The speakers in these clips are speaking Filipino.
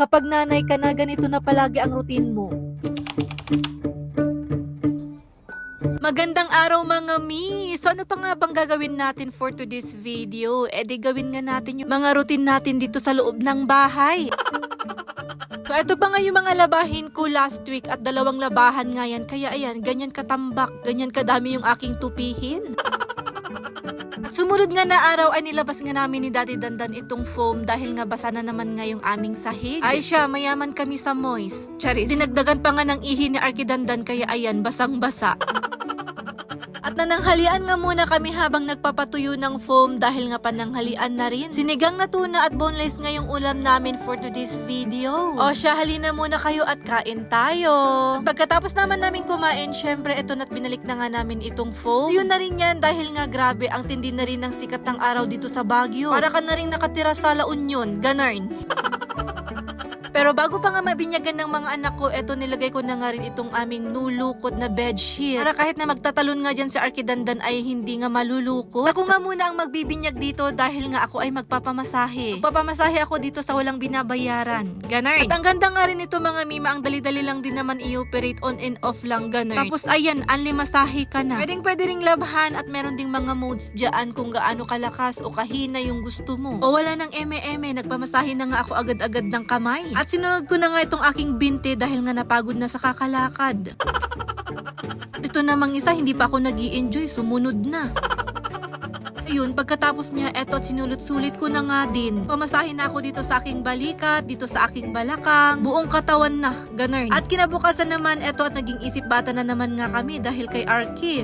Kapag nanay ka na, ganito na palagi ang routine mo. Magandang araw mga mi! So ano pa nga bang gagawin natin for today's video? E di gawin nga natin yung mga routine natin dito sa loob ng bahay. So ito pa nga yung mga labahin ko last week at dalawang labahan nga yan. Kaya ayan, ganyan katambak, ganyan kadami yung aking tupihin. Sumunod nga na araw ay nilabas nga namin ni Daddy Dandan itong foam dahil nga basa na naman nga yung aming sahig. Ay siya, mayaman kami sa moist. Charis. Dinagdagan pa nga ng ihi ni Arky Dandan kaya ayan, basang-basa. At nananghalian nga muna kami habang nagpapatuyo ng foam dahil nga pananghalian na rin. Sinigang na tuna at boneless nga yung ulam namin for today's video. O siya, halina muna kayo at kain tayo. Pagkatapos naman namin kumain, syempre ito na't binalik na nga namin itong foam. Yun na rin yan dahil nga grabe ang tindi na rin ng sikat ng araw dito sa Baguio. Para ka na rin nakatira sa La Union. Ganarn. Pero bago pa nga mabinyagan ng mga anak ko, eto nilagay ko na nga rin itong aming nulukot na bedsheet. Para kahit na magtatalon nga dyan si Arkidandan ay hindi nga malulukot. Ako nga muna ang magbibinyag dito dahil nga ako ay magpapamasahe. Magpapamasahe ako dito sa walang binabayaran. Ganarn. At ang ganda nga rin ito mga mima, ang dali-dali lang din naman i-operate on and off lang ganarn. Tapos ayan, anli masahe ka na. Pwedeng pwede ring labhan at meron ding mga modes dyan kung gaano kalakas o kahina yung gusto mo. O wala nang eme-eme, nagpamasahe na nga ako agad-agad ng kamay. At sinunod ko na nga itong aking binte dahil nga napagod na sa kakalakad. Ito namang isa, hindi pa ako nag enjoy sumunod na. Ayun, pagkatapos niya, eto at sinulit-sulit ko na nga din. Pamasahin na ako dito sa aking balikat, dito sa aking balakang, buong katawan na, ganun. At kinabukasan naman, eto at naging isip bata na naman nga kami dahil kay Arky.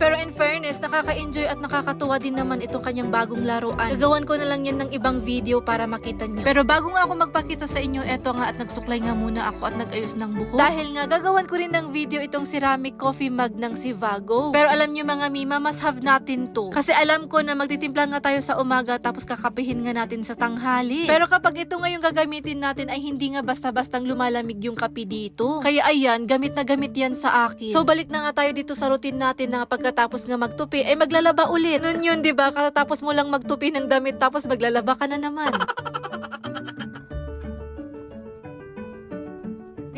Pero in fairness, nakaka-enjoy at nakakatuwa din naman itong kanyang bagong laruan. Gagawan ko na lang yan ng ibang video para makita niyo. Pero bago nga ako magpakita sa inyo, eto nga at nagsuklay nga muna ako at nag-ayos ng buhok. Dahil nga, gagawan ko rin ng video itong ceramic coffee mug ng si Vago. Pero alam niyo mga mima, mas have natin to. Kasi alam ko na magtitimpla nga tayo sa umaga tapos kakapihin nga natin sa tanghali. Pero kapag ito nga gagamitin natin ay hindi nga basta-bastang lumalamig yung kape dito. Kaya ayan, gamit na gamit yan sa akin. So balik na nga tayo dito sa routine natin na pagkatapos nga magtupi ay maglalaba ulit. Nun yun, di ba? Katapos mo lang magtupi ng damit tapos maglalaba ka na naman.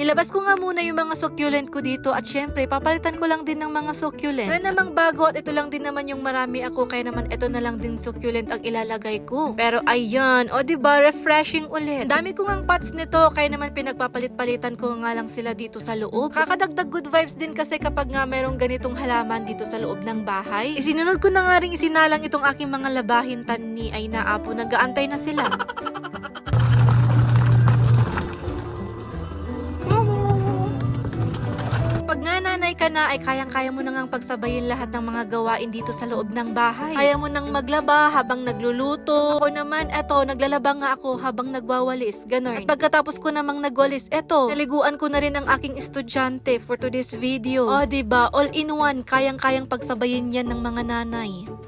Nilabas ko nga muna yung mga succulent ko dito at syempre papalitan ko lang din ng mga succulent. Wala namang bago at ito lang din naman yung marami ako kaya naman ito na lang din succulent ang ilalagay ko. Pero ayan, o ba refreshing ulit. Dami ko ngang pots nito kaya naman pinagpapalit-palitan ko nga lang sila dito sa loob. Kakadagdag good vibes din kasi kapag nga merong ganitong halaman dito sa loob ng bahay. Isinunod ko na nga rin isinalang itong aking mga labahin tani ay naapo nag-aantay na sila. nga nanay ka na, ay kayang-kaya mo na ngang pagsabayin lahat ng mga gawain dito sa loob ng bahay. Kaya mo nang maglaba habang nagluluto. Ako naman, eto, naglalaba nga ako habang nagwawalis. Ganon. At pagkatapos ko namang nagwalis, eto, naliguan ko na rin ang aking estudyante for today's video. O, diba? All in one, kayang-kayang pagsabayin yan ng mga nanay.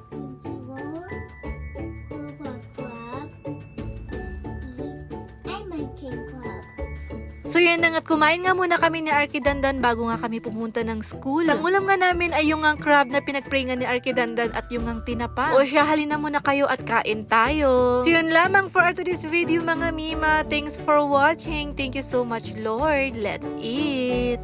So yun na nga't kumain nga muna kami ni Arky Dandan bago nga kami pumunta ng school. Ang ulam nga namin ay yung ang crab na pinagpray nga ni Arky Dandan at yung ang tinapa. O siya, halina muna kayo at kain tayo. So yun lamang for our today's video mga Mima. Thanks for watching. Thank you so much Lord. Let's eat.